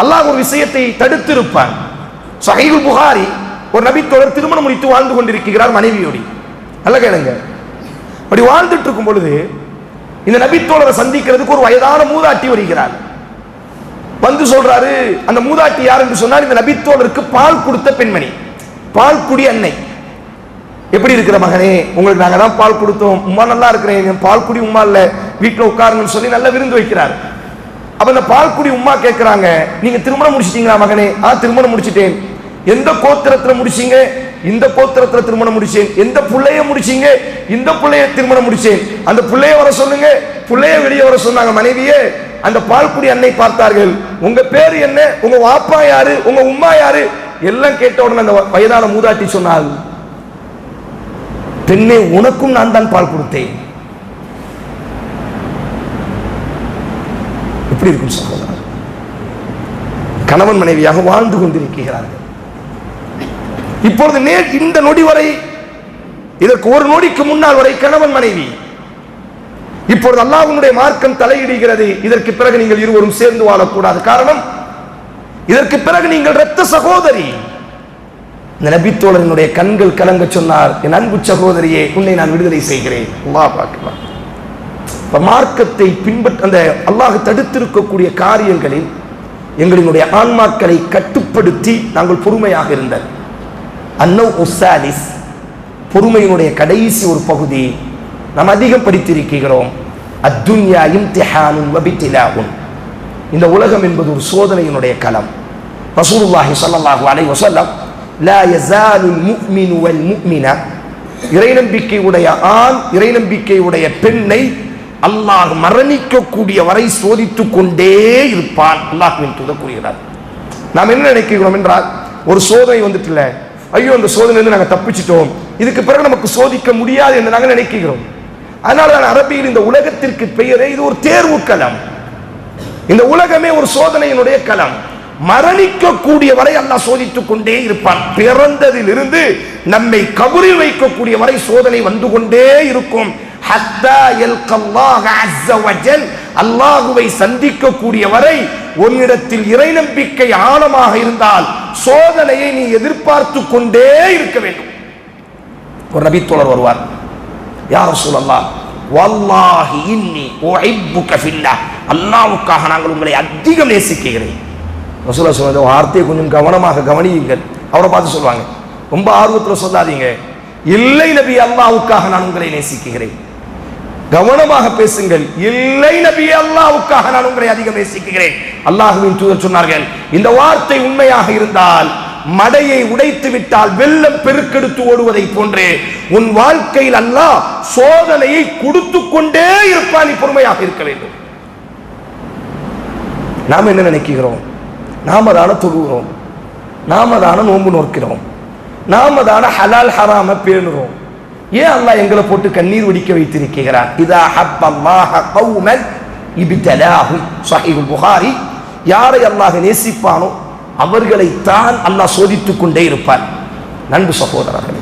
அல்லாஹ் ஒரு விஷயத்தை தடுத்திருப்பான் சஹீல் புகாரி ஒரு நபித்தோழர் திருமணம் முடித்து வாழ்ந்து கொண்டிருக்கிறார் மனைவியோடி. நல்ல கேளுங்க. அப்படி வாழ்ந்துட்டு இருக்கும் பொழுது இந்த நபித்தோழரை சந்திக்கிறதுக்கு ஒரு வயதான மூதாட்டி வருகிறார் வந்து சொல்றாரு அந்த மூதாட்டி யார்? என்று சொன்னால் இந்த நபித்தோழருக்கு பால் கொடுத்த பெண்மணி பால் குடி அன்னை. எப்படி இருக்கிற மகனே உங்களுக்கு நாங்க தான் பால் கொடுத்தோம். உமா நல்லா இருக்கிறேன். என் பால் குடி உமா இல்ல. வீட்டுல உட்காருங்கன்னு சொல்லி நல்லா விருந்து வைக்கிறார். அப்ப இந்த பால் குடி உமா கேட்கிறாங்க நீங்க திருமணம் முடிச்சிட்டீங்களா மகனே? ஆ திருமணம் முடிச்சிட்டேன். எந்த கோத்திரத்துல முடிச்சீங்க? இந்த கோத்திரத்துல திருமணம் முடிச்சேன். எந்த புள்ளைய முடிச்சீங்க? இந்த பிள்ளைய திருமணம் முடிச்சேன். அந்த பிள்ளைய வர சொல்லுங்க. பிள்ளைய வெளியே வர சொன்னாங்க மனைவியே. அந்த பால்குடி அன்னை பார்த்தார்கள். உங்க பேரு என்ன? உங்க வாப்பா யாரு? உங்க உம்மா யாரு? எல்லாம் கேட்ட உடனே அந்த வயதான மூதாட்டி சொன்னால் பெண்ணே உனக்கும் நான் தான் பால் கொடுத்தேன். எப்படி இருக்கும் சகோதரர் கணவன் மனைவியாக வாழ்ந்து கொண்டிருக்கிறார்கள். இப்பொழுது நே இந்த நொடி வரை இதற்கு ஒரு நொடிக்கு முன்னால் வரை கணவன் மனைவி. இப்பொழுது அல்லாஹனுடைய மார்க்கம் தலையிடுகிறது. இதற்கு பிறகு நீங்கள் இருவரும் சேர்ந்து வாழக்கூடாது. காரணம் இதற்கு பிறகு நீங்கள் ரத்த சகோதரி. இந்த நபித்தோழனுடைய கண்கள் கலங்க சொன்னார் என் அன்பு சகோதரியே உன்னை நான் விடுதலை செய்கிறேன். அல்லாஹ் பார்க்கலாம் மார்க்கத்தை பின்பற்ற அந்த அல்லாஹ் தடுத்திருக்கக்கூடிய காரியங்களில் எங்களினுடைய ஆன்மாக்களை கட்டுப்படுத்தி நாங்கள் பொறுமையாக இருந்தது. அன்னோ உசாலிஸ் பொறுமையினுடைய கடைசி ஒரு பகுதி நாம் அதிகம் படித்திருக்கிறோம். அத்துன்யா இம்திஹானுன் வபித்திலாவுன். இந்த உலகம் என்பது ஒரு சோதனையினுடைய களம். ரசூலுல்லாஹி ஸல்லல்லாஹு அலைஹி வஸல்லம் லா யஸாலுல் முஃமினு வல் முஃமின இறைநம்பிக்கை ஆண் இறை நம்பிக்கையுடைய பெண்ணை அல்லாஹ் மரணிக்கக்கூடிய வரை சோதித்துக் கொண்டே இருப்பான். அல்லாஹுவின் தூதர் கூறுகிறார். நாம் என்ன நினைக்கிறோம் என்றால் ஒரு சோதனை வந்துட்டுல ஐயோ அந்த சோதனையிலிருந்து நாங்கள் தப்பிச்சிட்டோம். இதுக்கு பிறகு நமக்கு சோதிக்க முடியாது என்று நாங்கள் நினைக்கிறோம். அதனால தான் அரபியில் இந்த உலகத்திற்கு பெயரே இது ஒரு தேர்வு களம் இந்த உலகமே ஒரு சோதனையினுடைய களம் மரணிக்கக்கூடிய வரை அல்லாஹ் சோதித்துக் கொண்டே இருப்பான். பிறந்ததிலிருந்து நம்மை கபரில் வைக்கக்கூடிய வரை சோதனை வந்து கொண்டே இருக்கும். அல்லாஹுவை சந்திக்கக்கூடிய வரை உன்னிடத்தில் இறை நம்பிக்கை ஆழமாக இருந்தால் சோதனையை நீ எதிர்பார்த்து கொண்டே இருக்க வேண்டும். ஒரு நபித்தோழர் வருவார். யார் சொல்லலாம் வல்லாஹி இன்னி உஹிப்புக ஃபில்லாஹ் அல்லாஹ்வுக்காக நாங்கள் உங்களை அதிகம் நேசிக்கிறேன். ரசூலா சொன்னது வார்த்தையை கொஞ்சம் கவனமாக கவனியுங்கள். அவரை பார்த்து சொல்லுவாங்க. ரொம்ப ஆர்வத்தில் சொல்லாதீங்க. இல்லை நபி அல்லாஹ்வுக்காக நான் உங்களை நேசிக்கிறேன். கவனமாக பேசுங்கள். இல்லை நபி அல்லாவுக்காக நான் உங்களை அதிகம் நேசிக்கிறேன். அல்லாஹ்வின் தூதர் சொன்னார்கள் இந்த வார்த்தை உண்மையாக இருந்தால் மடையை உடைத்து விட்டால் வெள்ளம் பெருக்கெடுத்து ஓடுவதை போன்றே உன் வாழ்க்கையில் அல்லாஹ் சோதனையை கொடுத்து கொண்டே இருப்பான். நீ பொறுமையாக இருக்க வேண்டும். நாம் என்ன நினைக்கிறோம்? நாம தான தொழுகிறோம். நாம தான நோன்பு நோக்கிறோம். நாம தான ஹலால் ஹராம பேணுறோம் ஏன் அல்லாஹ் எங்களை போட்டு கண்ணீர் ஒடிக்க வைத்திருக்கிறார்? இதா ஹப்பல்லாஹ கௌமன் இபிதலாஹும் சஹீஹுல் புகாரி. யாரை அல்லாஹ் நேசிப்பானோ அவர்களை தான் அல்லாஹ் சோதித்துக் கொண்டே இருப்பார். நண்பு சகோதரர்களே